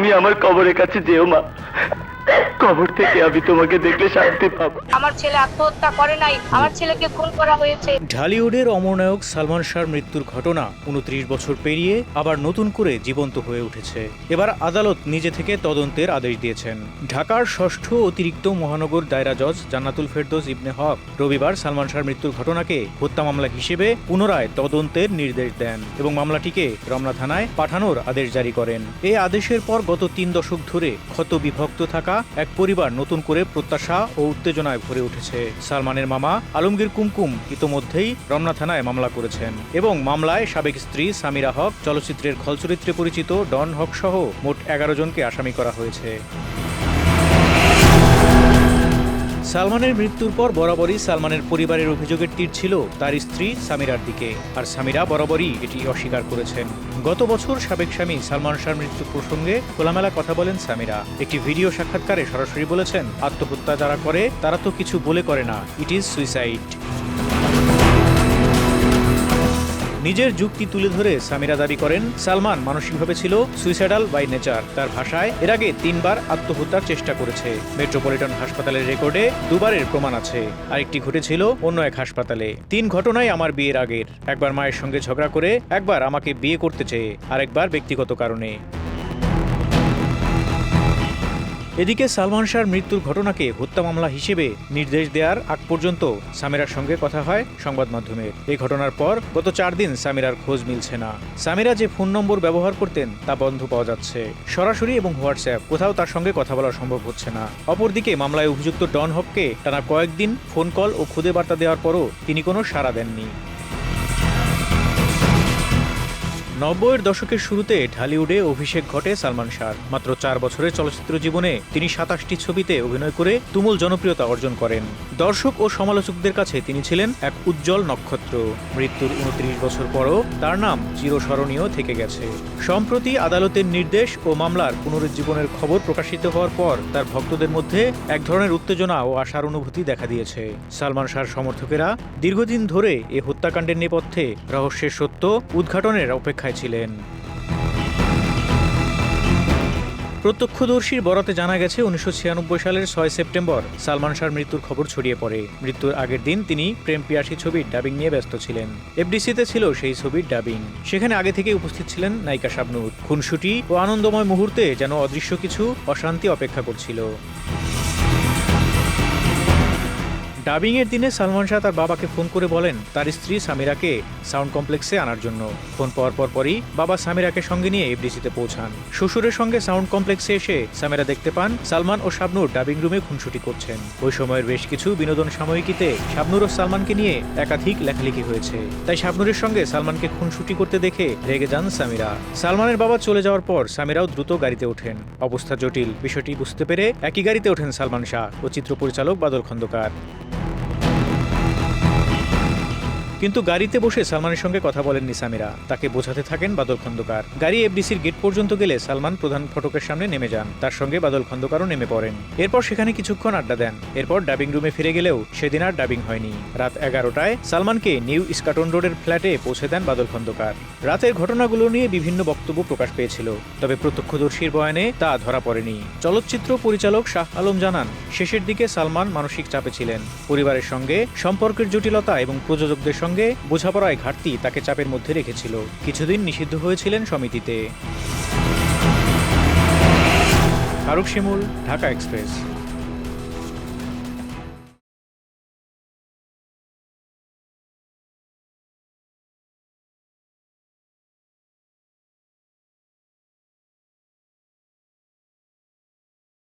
তুমি আমার কবরের কাছে যেও মা। কবর থেকে আমি তোমাকে দেখলে শান্তি পাবো। আমার ছেলে আত্মহত্যা করে নাই আমার ছেলেকে খুন করা হয়েছে। ঢালিউডের অমরনায়ক সালমান শাহর মৃত্যুর ঘটনা উনত্রিশ বছর পেরিয়ে আবার নতুন করে জীবন্ত হয়ে উঠেছে। এবার আদালত নিজে থেকে তদন্তের আদেশ দিয়েছেন। ঢাকার ষষ্ঠ অতিরিক্ত মহানগর দায়রা জজ জান্নাতুল ফেরদৌস ইবনে হক রবিবার সালমান শাহর মৃত্যুর ঘটনাকে হত্যা মামলা হিসেবে পুনরায় তদন্তের নির্দেশ দেন এবং মামলাটিকে রমনা থানায় পাঠানোর আদেশ জারি করেন। এই আদেশের পর গত তিন দশক ধরে ক্ষত বিভক্ত থাকা এক পরিবার নতুন করে প্রত্যাশা ও উত্তেজনায় ভরে উঠেছে। সালমানের মামা আলমগীর কুমকুম ইতোমধ্যেই রমনা থানায় মামলা করেছেন এবং মামলায় সাবেক স্ত্রী সামিরা হক চলচ্চিত্রের খলচরিত্রে পরিচিত ডন হক সহ মোট এগারো জনকে আসামি করা হয়েছে। সালমানের মৃত্যুর পর বরাবরই সালমানের পরিবারের অভিযোগের তীর ছিল তার স্ত্রী সামিরার দিকে। আর সামিরা বরাবরই এটি অস্বীকার করেছেন। গত বছর সাবেক স্বামী সালমান শাহর মৃত্যু প্রসঙ্গে খোলামেলা কথা বলেন সামিরা। একটি ভিডিও সাক্ষাৎকারে সরাসরি বলেছেন, আত্মহত্যা যারা করে, তারা তো কিছু বলে করে না। It is suicide. নিজের যুক্তি তুলে ধরে সামিরা দাবি করেন, সালমান মানসিকভাবে ছিল সুইসাইডাল বাই নেচার তার ভাষায় এর আগে তিনবার আত্মহত্যার চেষ্টা করেছে। মেট্রোপলিটন হাসপাতালের রেকর্ডে দুবারের প্রমাণ আছে। আরেকটি ঘটেছিল অন্য এক হাসপাতালে। তিন ঘটনাই আমার বিয়ের আগের। একবার মায়ের সঙ্গে ঝগড়া করে একবার আমাকে বিয়ে করতে চেয়ে, আরেকবার ব্যক্তিগত কারণে। এদিকে সালমান শাহর মৃত্যুর ঘটনাকে হত্যা মামলা হিসেবে নির্দেশ দেওয়ার আগ পর্যন্ত সামিরার সঙ্গে কথা হয় সংবাদ মাধ্যমের এই ঘটনার পর গত চার দিন সামিরার খোঁজ মিলছে না। সামিরা যে ফোন নম্বর ব্যবহার করতেন তা বন্ধ পাওয়া যাচ্ছে। সরাসরি এবং হোয়াটসঅ্যাপ, কোথাও তার সঙ্গে কথা বলা সম্ভব হচ্ছে না। অপরদিকে মামলায় অভিযুক্ত ডন হককে টানা কয়েকদিন ফোন কল ও খুদে বার্তা দেওয়ার পরও তিনি কোনো সাড়া দেননি। নব্বইয়ের দশকের শুরুতে ঢালিউডে অভিষেক ঘটে সালমান শাহর। মাত্র চার বছরের চলচ্চিত্র জীবনে তিনি সাতাশটি ছবিতে অভিনয় করে তুমুল জনপ্রিয়তা অর্জন করেন। দর্শক ও সমালোচকদের কাছে তিনি ছিলেন এক উজ্জ্বল নক্ষত্র। মৃত্যুর উনত্রিশ বছর পরও তার নাম চিরস্মরণীয় থেকে গেছে। সম্প্রতি আদালতের নির্দেশ ও মামলার পুনরুজ্জীবনের খবর প্রকাশিত হওয়ার পর তার ভক্তদের মধ্যে এক ধরনের উত্তেজনা ও আশার অনুভূতি দেখা দিয়েছে। সালমান শাহর সমর্থকেরা দীর্ঘদিন ধরে এ হত্যাকাণ্ডের নেপথ্যে রহস্যের সত্য উদ্ঘাটনের অপেক্ষায় ছিলেন প্রত্যক্ষদর্শীর বরাতে জানা গেছে, উনিশশো ছিয়ানব্বই সালের ছয় সেপ্টেম্বর সালমান শাহর মৃত্যুর খবর ছড়িয়ে পড়ে। মৃত্যুর আগের দিন তিনি প্রেম পিয়াসী ছবির ডাবিং নিয়ে ব্যস্ত ছিলেন। এফডিসিতে ছিল সেই ছবির ডাবিং। সেখানে আগে থেকে উপস্থিত ছিলেন নায়িকা শাবনুর। খুনসুটি ও আনন্দময় মুহূর্তে যেন অদৃশ্য কিছু অশান্তি অপেক্ষা করছিল। ডাবিং এর দিনে সালমান শাহ তার বাবাকে ফোন করে বলেন, তার স্ত্রী সামিরাকে সাউন্ড কমপ্লেক্সে আনার জন্য। ফোন পাওয়ার পর পরই বাবা সামিরাকে সঙ্গে নিয়ে এফডিসিতে পৌঁছান। শ্বশুরের সঙ্গে সাউন্ড কমপ্লেক্সে এসে সামিরা দেখতে পান সালমান ও শাবনুর ডাবিং রুমে খুনসুটি করছেন। ওই সময়ের বেশ কিছু বিনোদন সাময়িকীতে শাবনুর ও সালমানকে নিয়ে একাধিক লেখালেখি হয়েছে। তাই শাবনুরের সঙ্গে সালমানকে খুনসুটি করতে দেখে রেগে যান সামিরা। সালমানের বাবা চলে যাওয়ার পর সামিরাও দ্রুত গাড়িতে ওঠেন। অবস্থা জটিল, বিষয়টি বুঝতে পেরে একই গাড়িতে ওঠেন সালমান শাহ ও চিত্র পরিচালক বাদল খন্দকার। কিন্তু গাড়িতে বসে সালমানের সঙ্গে কথা বলেননি সামিরা তাকে বোঝাতে থাকেন বাদল খন্দকার। গাড়ি এফডিসির গেট পর্যন্ত গেলে সালমান প্রধান ফটকের সামনে নেমে যান। তার সঙ্গে বাদল খন্দকারও নেমে পড়েন। এরপর সেখানে কিছুক্ষণ আড্ডা দেন। এরপর ডাবিং রুমে ফিরে গেলেও সেদিন আর ডাবিং হয়নি। রাত এগারোটায় সালমানকে নিউ ইস্কাটন রোডের ফ্ল্যাটে পৌঁছে দেন বাদল খন্দকার। রাতের ঘটনাগুলো নিয়ে বিভিন্ন বক্তব্য প্রকাশ পেয়েছিল। তবে প্রত্যক্ষদর্শীর বয়ানে তা ধরা পড়েনি। চলচ্চিত্র পরিচালক শাহ আলম জানান, শেষের দিকে সালমান মানসিক চাপে ছিলেন। পরিবারের সঙ্গে সম্পর্কের জটিলতা এবং প্রযোজকদের সঙ্গে বোঝাপড়ায় ঘাটতি তাকে চাপের মধ্যে রেখেছিল। কিছুদিন নিষিদ্ধ হয়েছিলেন সমিতিতে। ফারুক শিমুল, ঢাকা এক্সপ্রেস।